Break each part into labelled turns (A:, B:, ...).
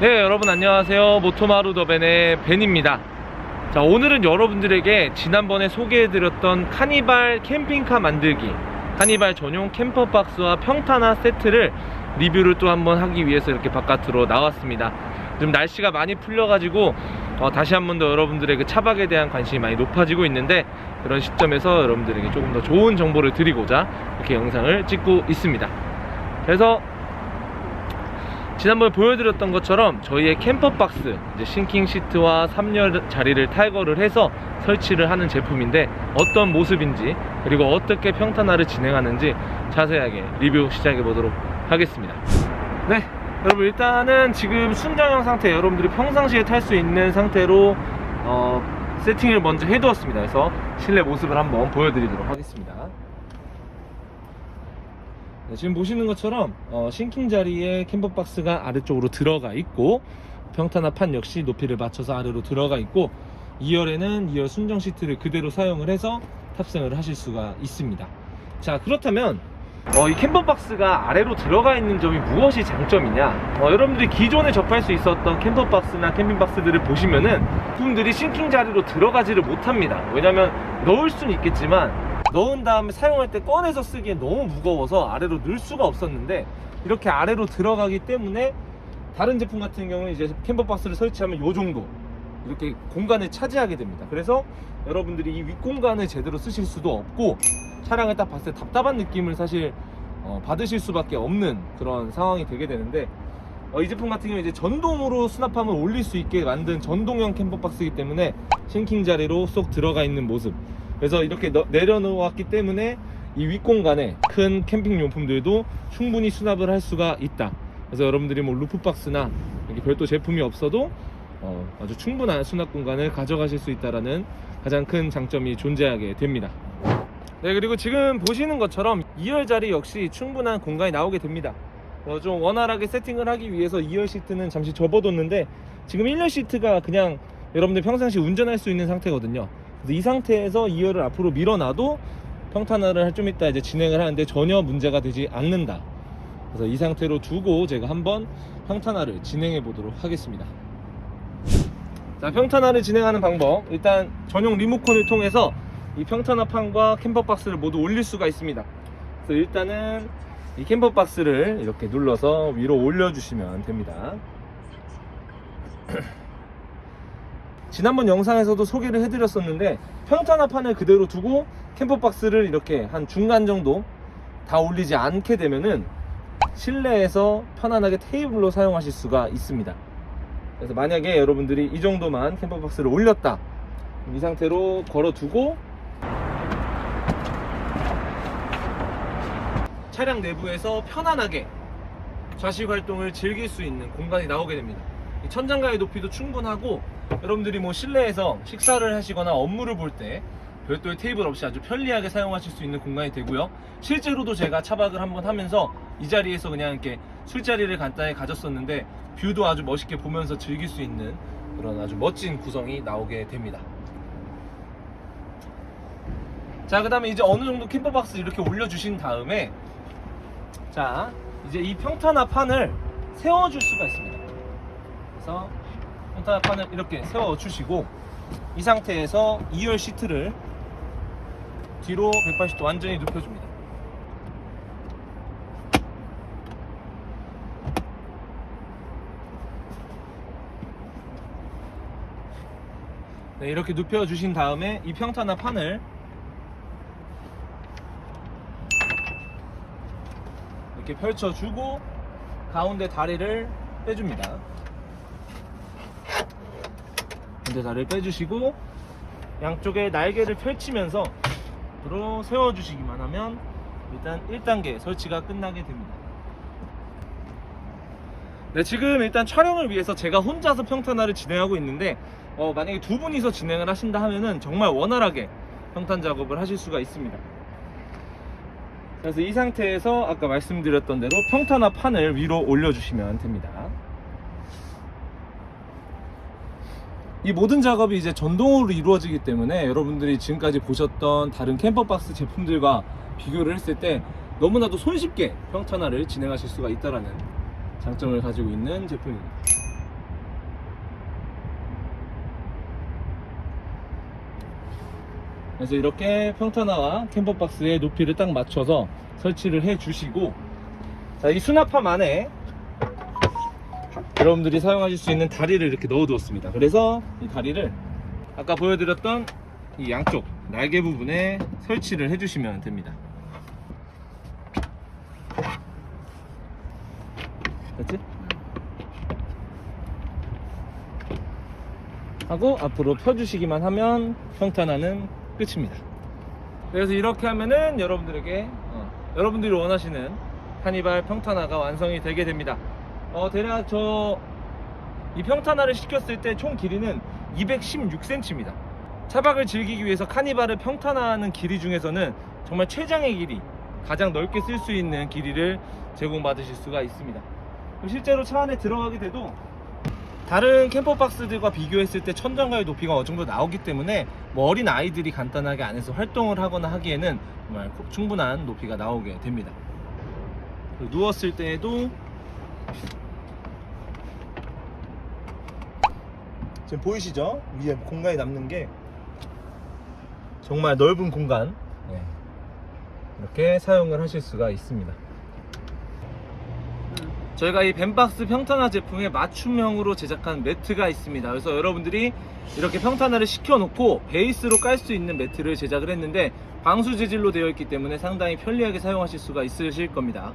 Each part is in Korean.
A: 네 여러분 안녕하세요. 모토마루 더벤의 벤입니다. 자 오늘은 여러분들에게 지난번에 소개해드렸던 카니발 캠핑카 만들기 카니발 전용 캠퍼박스와 평탄화 세트를 리뷰를 또 한번 하기 위해서 이렇게 바깥으로 나왔습니다. 지금 날씨가 많이 풀려가지고 어, 다시 한 번 더 여러분들의 그 차박에 대한 관심이 많이 높아지고 있는데 그런 시점에서 여러분들에게 조금 더 좋은 정보를 드리고자 이렇게 영상을 찍고 있습니다. 그래서 지난번에 보여드렸던 것처럼 저희의 캠퍼박스 싱킹 시트와 3열 자리를 탈거를 해서 설치를 하는 제품인데 어떤 모습인지 그리고 어떻게 평탄화를 진행하는지 자세하게 리뷰 시작해 보도록 하겠습니다. 네 여러분 일단은 지금 순정형 상태 여러분들이 평상시에 탈 수 있는 상태로 어, 세팅을 먼저 해두었습니다. 그래서 실내 모습을 한번 보여드리도록 하겠습니다 네, 지금 보시는 것처럼 어, 싱킹 자리에 캠퍼박스가 아래쪽으로 들어가 있고 평탄화 판 역시 높이를 맞춰서 아래로 들어가 있고 2열에는 2열 순정 시트를 그대로 사용을 해서 탑승을 하실 수가 있습니다. 자 그렇다면 어, 이 캠퍼박스가 아래로 들어가 있는 점이 무엇이 장점이냐? 어, 여러분들이 기존에 접할 수 있었던 캠퍼박스나 캠핑박스들을 보시면은 부품들이 싱킹 자리로 들어가지를 못합니다. 왜냐면 넣을 수는 있겠지만 넣은 다음에 사용할 때 꺼내서 쓰기엔 너무 무거워서 아래로 넣을 수가 없었는데 이렇게 아래로 들어가기 때문에 다른 제품 같은 경우는 이제 캠퍼박스를 설치하면 요 정도 이렇게 공간을 차지하게 됩니다. 그래서 여러분들이 이 윗공간을 제대로 쓰실 수도 없고 차량을 딱 봤을 때 답답한 느낌을 사실 어, 받으실 수밖에 없는 그런 상황이 되게 되는데 어, 이 제품 같은 경우 이제 전동으로 수납함을 올릴 수 있게 만든 전동형 캠퍼박스이기 때문에 싱킹 자리로 쏙 들어가 있는 모습 그래서 이렇게 너- 내려놓았기 때문에 이 윗공간에 큰 캠핑 용품들도 충분히 수납을 할 수가 있다. 그래서 여러분들이 뭐 루프박스나 이렇게 별도 제품이 없어도 어, 아주 충분한 수납 공간을 가져가실 수 있다라는 가장 큰 장점이 존재하게 됩니다. 네 그리고 지금 보시는 것처럼 2열 자리 역시 충분한 공간이 나오게 됩니다. 어, 좀 원활하게 세팅을 하기 위해서 2열 시트는 잠시 접어뒀는데 지금 1열 시트가 그냥 여러분들 평상시 운전할 수 있는 상태거든요 그래서 이 상태에서 2열을 앞으로 밀어놔도 평탄화를 좀 이따 이제 진행을 하는데 전혀 문제가 되지 않는다. 그래서 이 상태로 두고 제가 한번 평탄화를 진행해 보도록 하겠습니다. 자 평탄화를 진행하는 방법. 일단 전용 리모컨을 통해서 이 평탄화 판과 캠퍼 박스를 모두 올릴 수가 있습니다. 그래서 일단은 이 캠퍼 박스를 이렇게 눌러서 위로 올려주시면 됩니다 지난번 영상에서도 소개를 해드렸었는데 평탄화 판을 그대로 두고 캠퍼박스를 이렇게 한 중간 정도 다 올리지 않게 되면은 실내에서 편안하게 테이블로 사용하실 수가 있습니다. 그래서 만약에 여러분들이 이 정도만 캠퍼박스를 올렸다. 이 상태로 걸어두고 차량 내부에서 편안하게 좌식 활동을 즐길 수 있는 공간이 나오게 됩니다. 이 천장가의 높이도 충분하고 여러분들이 뭐 실내에서 식사를 하시거나 업무를 볼 때 별도의 테이블 없이 아주 편리하게 사용하실 수 있는 공간이 되고요. 실제로도 제가 차박을 한번 하면서 이 자리에서 그냥 이렇게 술자리를 간단히 가졌었는데 뷰도 아주 멋있게 보면서 즐길 수 있는 그런 아주 멋진 구성이 나오게 됩니다. 자 그 다음에 이제 어느 정도 캠퍼박스 이렇게 올려주신 다음에 자 이제 이 평탄화 판을 세워줄 수가 있습니다. 그래서 평탄화 판을 이렇게 세워 주시고 이 상태에서 2열 시트를 뒤로 180도 완전히 눕혀줍니다 네, 이렇게 눕혀 주신 다음에 이 평탄화 판을 이렇게 펼쳐주고 가운데 다리를 빼줍니다. 가운데 다리를 빼주시고 양쪽에 날개를 펼치면서 앞으로 세워주시기만 하면 일단 1단계 설치가 끝나게 됩니다. 네, 지금 일단 촬영을 위해서 제가 혼자서 평탄화를 진행하고 있는데 어, 만약에 두 분이서 진행을 하신다 하면은 정말 원활하게 평탄 작업을 하실 수가 있습니다. 그래서 이 상태에서 아까 말씀드렸던 대로 평탄화 판을 위로 올려주시면 됩니다. 이 모든 작업이 이제 전동으로 이루어지기 때문에 여러분들이 지금까지 보셨던 다른 캠퍼박스 제품들과 비교를 했을 때 너무나도 손쉽게 평탄화를 진행하실 수가 있다는 장점을 가지고 있는 제품입니다. 그래서 이렇게 평탄화와 캠퍼박스의 높이를 딱 맞춰서 설치를 해 주시고 자, 이 수납함 안에 여러분들이 사용하실 수 있는 다리를 이렇게 넣어 두었습니다. 그래서 이 다리를 아까 보여드렸던 이 양쪽 날개 부분에 설치를 해주시면 됩니다. 됐지? 하고 앞으로 펴주시기만 하면 평탄화는 끝입니다. 그래서 이렇게 하면은 여러분들에게 어, 여러분들이 원하시는 카니발 평탄화가 완성이 되게 됩니다. 어, 대략 저 이 평탄화를 시켰을 때 총 길이는 216cm입니다. 차박을 즐기기 위해서 카니발을 평탄화하는 길이 중에서는 정말 최장의 길이, 가장 넓게 쓸 수 있는 길이를 제공받으실 수가 있습니다. 실제로 차 안에 들어가게 돼도 다른 캠퍼박스들과 비교했을 때 천장과의 높이가 어느 정도 나오기 때문에 뭐 어린 아이들이 간단하게 안에서 활동을 하거나 하기에는 정말 충분한 높이가 나오게 됩니다. 누웠을 때에도 지금 보이시죠? 위에 공간이 남는 게 정말 넓은 공간 네. 이렇게 사용을 하실 수가 있습니다. 저희가 이 벤박스 평탄화 제품에 맞춤형으로 제작한 매트가 있습니다. 그래서 여러분들이 이렇게 평탄화를 시켜놓고 베이스로 깔 수 있는 매트를 제작을 했는데 방수 재질로 되어 있기 때문에 상당히 편리하게 사용하실 수가 있으실 겁니다.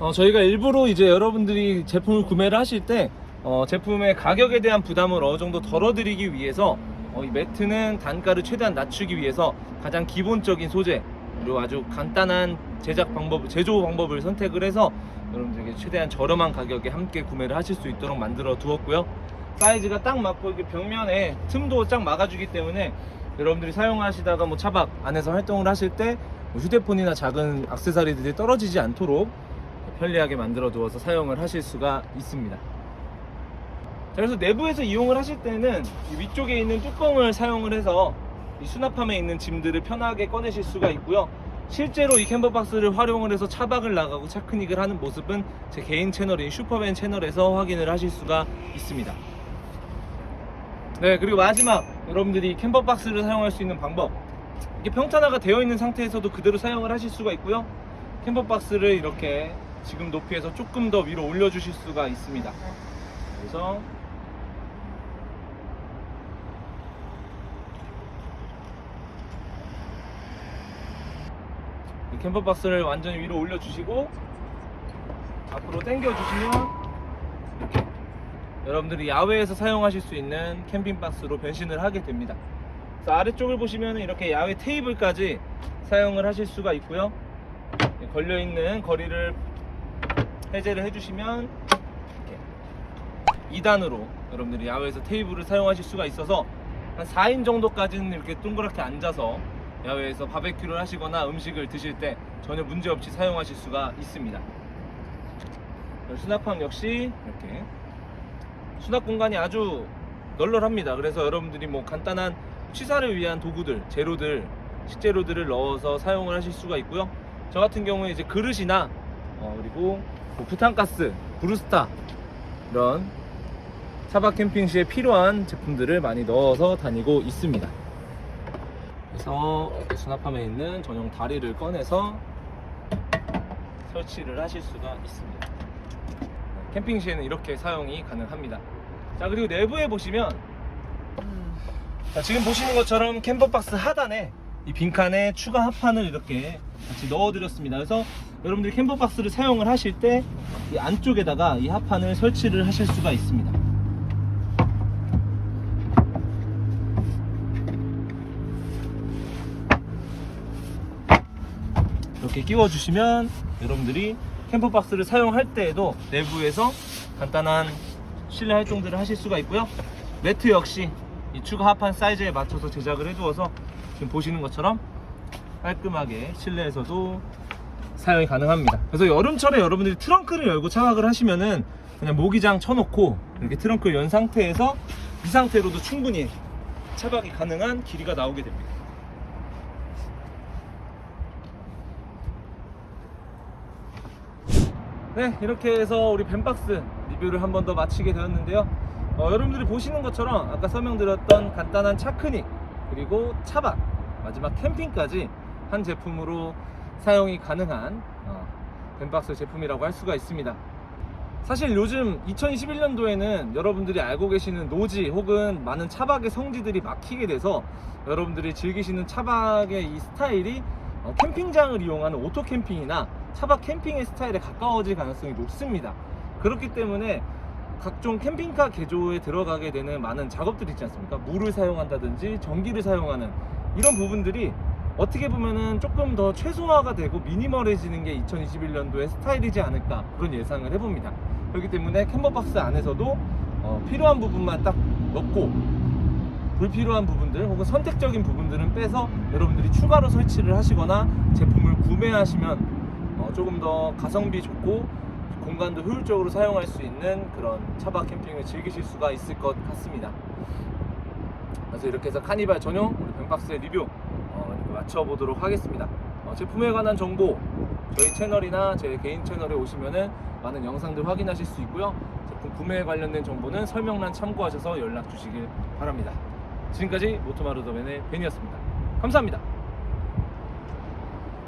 A: 어, 저희가 일부러 이제 여러분들이 제품을 구매를 하실 때 어, 제품의 가격에 대한 부담을 어느 정도 덜어드리기 위해서 어, 이 매트는 단가를 최대한 낮추기 위해서 가장 기본적인 소재 그리고 아주 간단한 제작 방법, 제조 방법을 선택을 해서 여러분들에게 최대한 저렴한 가격에 함께 구매를 하실 수 있도록 만들어 두었고요. 사이즈가 딱 맞고 이렇게 벽면에 틈도 쫙 막아주기 때문에 여러분들이 사용하시다가 뭐 차박 안에서 활동을 하실 때뭐 휴대폰이나 작은 액세서리들이 떨어지지 않도록 편리하게 만들어 두어서 사용을 하실 수가 있습니다. 자, 그래서 내부에서 이용을 하실 때는 이 위쪽에 있는 뚜껑을 사용을 해서 이 수납함에 있는 짐들을 편하게 꺼내실 수가 있고요. 실제로 이 캠퍼박스를 활용을 해서 차박을 나가고 차크닉을 하는 모습은 제 개인 채널인 슈퍼밴 채널에서 확인을 하실 수가 있습니다. 네, 그리고 마지막 여러분들이 캠퍼박스를 사용할 수 있는 방법. 이게 평탄화가 되어 있는 상태에서도 그대로 사용을 하실 수가 있고요. 캠퍼박스를 이렇게 지금 높이에서 조금 더 위로 올려주실 수가 있습니다. 그래서 이 캠퍼박스를 완전히 위로 올려주시고 앞으로 당겨주시면 여러분들이 야외에서 사용하실 수 있는 캠핑박스로 변신을 하게 됩니다. 아래쪽을 보시면 이렇게 야외 테이블까지 사용을 하실 수가 있고요. 걸려 있는 거리를 해제를 해주시면 이렇게 2단으로 여러분들이 야외에서 테이블을 사용하실 수가 있어서 한 4인 정도까지는 이렇게 동그랗게 앉아서 야외에서 바베큐를 하시거나 음식을 드실 때 전혀 문제 없이 사용하실 수가 있습니다. 수납함 역시 이렇게 수납 공간이 아주 널널합니다. 그래서 여러분들이 뭐 간단한 취사를 위한 도구들, 재료들, 식재료들을 넣어서 사용을 하실 수가 있고요. 저 같은 경우에 이제 그릇이나 어, 그리고 뭐 부탄가스, 브루스타 이런 차박 캠핑 시에 필요한 제품들을 많이 넣어서 다니고 있습니다. 그래서 이렇게 수납함에 있는 전용 다리를 꺼내서 설치를 하실 수가 있습니다. 캠핑 시에는 이렇게 사용이 가능합니다. 자 그리고 내부에 보시면 자, 지금 보시는 것처럼 캠퍼박스 하단에 이 빈칸에 추가 합판을 이렇게 같이 넣어드렸습니다. 그래서 여러분들이 캠퍼박스를 사용을 하실 때 이 안쪽에다가 이 합판을 설치를 하실 수가 있습니다. 이렇게 끼워주시면 여러분들이 캠퍼박스를 사용할 때에도 내부에서 간단한 실내 활동들을 하실 수가 있고요. 매트 역시 이 추가 합판 사이즈에 맞춰서 제작을 해두어서 지금 보시는 것처럼 깔끔하게 실내에서도 사용이 가능합니다. 그래서 여름철에 여러분들이 트렁크를 열고 차박을 하시면은 그냥 모기장 쳐놓고 이렇게 트렁크를 연 상태에서 이 상태로도 충분히 차박이 가능한 길이가 나오게 됩니다. 네, 이렇게 해서 우리 벤박스 리뷰를 한 번 더 마치게 되었는데요. 어, 여러분들이 보시는 것처럼 아까 설명드렸던 간단한 차크닉 그리고 차박 마지막 캠핑까지 한 제품으로 사용이 가능한 어, 벤박스 제품이라고 할 수가 있습니다. 사실 요즘 2021년도에는 여러분들이 알고 계시는 노지 혹은 많은 차박의 성지들이 막히게 돼서 여러분들이 즐기시는 차박의 이 스타일이 어, 캠핑장을 이용하는 오토 캠핑이나 차박 캠핑의 스타일에 가까워질 가능성이 높습니다. 그렇기 때문에 각종 캠핑카 개조에 들어가게 되는 많은 작업들 있지 않습니까? 물을 사용한다든지 전기를 사용하는 이런 부분들이 어떻게 보면은 조금 더 최소화가 되고 미니멀해지는 게 2021년도의 스타일이지 않을까 그런 예상을 해봅니다. 그렇기 때문에 캠버박스 안에서도 어, 필요한 부분만 딱 넣고 불필요한 부분들 혹은 선택적인 부분들은 빼서 여러분들이 추가로 설치를 하시거나 제품을 구매하시면 어, 조금 더 가성비 좋고 공간도 효율적으로 사용할 수 있는 그런 차박 캠핑을 즐기실 수가 있을 것 같습니다. 그래서 이렇게 해서 카니발 전용 우리 뱅박스의 리뷰 마쳐보도록 하겠습니다. 어, 제품에 관한 정보 저희 채널이나 제 개인 채널에 오시면은 많은 영상들 확인하실 수 있고요. 제품 구매에 관련된 정보는 설명란 참고하셔서 연락 주시길 바랍니다. 지금까지 모토마르더벤의 벤이었습니다. 감사합니다.